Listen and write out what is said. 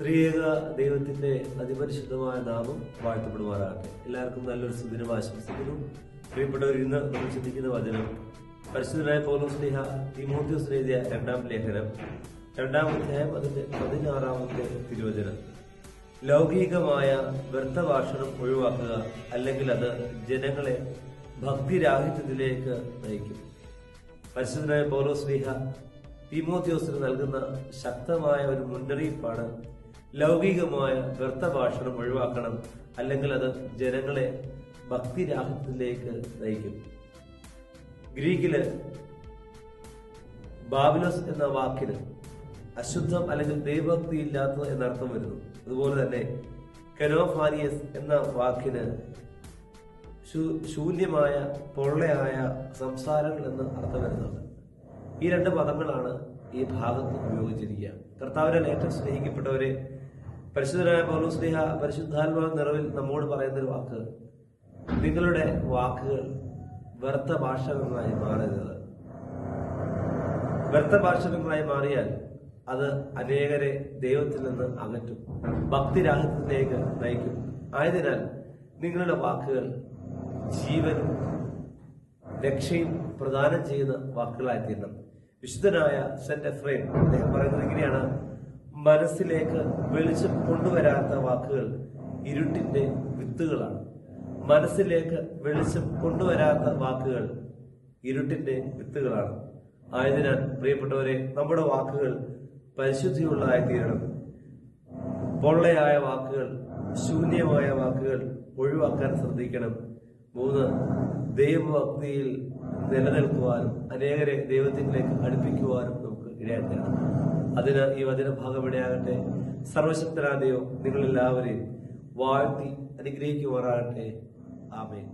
ത്രിയേക ദൈവത്തിന്റെ അതിപരിശുദ്ധമായ നാമം വാഴ്ത്തപ്പെടുമാറാകട്ടെ. എല്ലാവർക്കും നല്ലൊരു സുദിനം ആശംസിക്കുന്നു. പ്രിയപ്പെട്ടവർ ഇന്ന് നമ്മൾ ചിന്തിക്കുന്ന വചനം പരിശുദ്ധനായ പൗലോസ്ലിഹ തിമോത്യോസ് എഴുതിയ രണ്ടാം ലേഖനം രണ്ടാം അധ്യായം അതിന്റെ പതിനാറാമത്തെ തിരുവചനം. ലൗകികമായ വ്യർത്ഥഭാഷണം ഒഴിവാക്കുക അല്ലെങ്കിൽ അത് ജനങ്ങളെ ഭക്തിരാഹിത്യത്തിലേക്ക് നയിക്കും. പരിശുദ്ധനായ പൗലോസ്ലിഹ തിമോത്യോസിന് നൽകുന്ന ശക്തമായ ഒരു മുന്നറിയിപ്പാണ് ലൗകികമായ വ്യർത്ഥഭാഷണം ഒഴിവാക്കണം. അല്ലെങ്കിൽ അത് ജനങ്ങളെ ഭക്തിരാഹത്തിലേക്ക് നയിക്കും. ഗ്രീക്കിൽ ബാബിലോസ് എന്ന വാക്കിന് അശുദ്ധം അല്ലെങ്കിൽ ദൈവഭക്തി ഇല്ലാത്തത് എന്നർത്ഥം വരുന്നു. അതുപോലെ തന്നെ കെനോഫാനിയസ് എന്ന വാക്കിന് ശൂന്യമായ പൊള്ളയായ സംസാരങ്ങൾ എന്ന് അർത്ഥം വരുന്നുണ്ട്. ഈ രണ്ട് പദങ്ങളാണ് ഈ ഭാഗത്ത് ഉപയോഗിച്ചിരിക്കുക. കർത്താവിനെ ഏറ്റവും സ്നേഹിക്കപ്പെട്ടവരെ പരിശുദ്ധനായ സ്നേഹ പരിശുദ്ധാത്മാ നിറവിൽ നമ്മോട് പറയുന്നൊരു വാക്ക്. നിങ്ങളുടെ വാക്കുകൾ വ്യർത്ഥ ഭാഷകളായി മാറരുത്. വ്യർത്ഥ ഭാഷകളായി മാറിയാൽ അത് അനേകരെ ദൈവത്തിൽ നിന്ന് അകറ്റും. ഭക്തിരാഹിത്യത്തിലേക്ക് നയിക്കും. ആയതിനാൽ നിങ്ങളുടെ വാക്കുകൾ ജീവനും രക്ഷയും പ്രദാനം ചെയ്യുന്ന വാക്കുകളായി തീരണം. വിശുദ്ധനായ സെന്റ് എഫ്രൈം അദ്ദേഹം പറയുന്നത് ഇങ്ങനെയാണ്. മനസ്സിലേക്ക് വെളിച്ചം കൊണ്ടുവരാത്ത വാക്കുകൾ ഇരുട്ടിന്റെ വിത്തുകളാണ്. മനസ്സിലേക്ക് വെളിച്ചം കൊണ്ടുവരാത്ത വാക്കുകൾ ഇരുട്ടിന്റെ വിത്തുകളാണ്. ആയതിനാൽ പ്രിയപ്പെട്ടവരെ നമ്മുടെ വാക്കുകൾ പരിശുദ്ധിയുള്ളതായി തീരണം. പൊള്ളയായ വാക്കുകൾ ശൂന്യമായ വാക്കുകൾ ഒഴിവാക്കാൻ ശ്രദ്ധിക്കണം. മൂന്ന് ദൈവഭക്തിയിൽ നിലനിൽക്കുവാനും അനേകരെ ദൈവത്തിലേക്ക് അടുപ്പിക്കുവാനും നമുക്ക് ഇടയാക്കണം അതിന് ഈ വചനഭാഗം ഇടയാകട്ടെ. സർവശക്തനായ ദൈവം നിങ്ങളെല്ലാവരെയും വാഴ്ത്തി അനുഗ്രഹിക്കുമാറാകട്ടെ. ആമേൻ.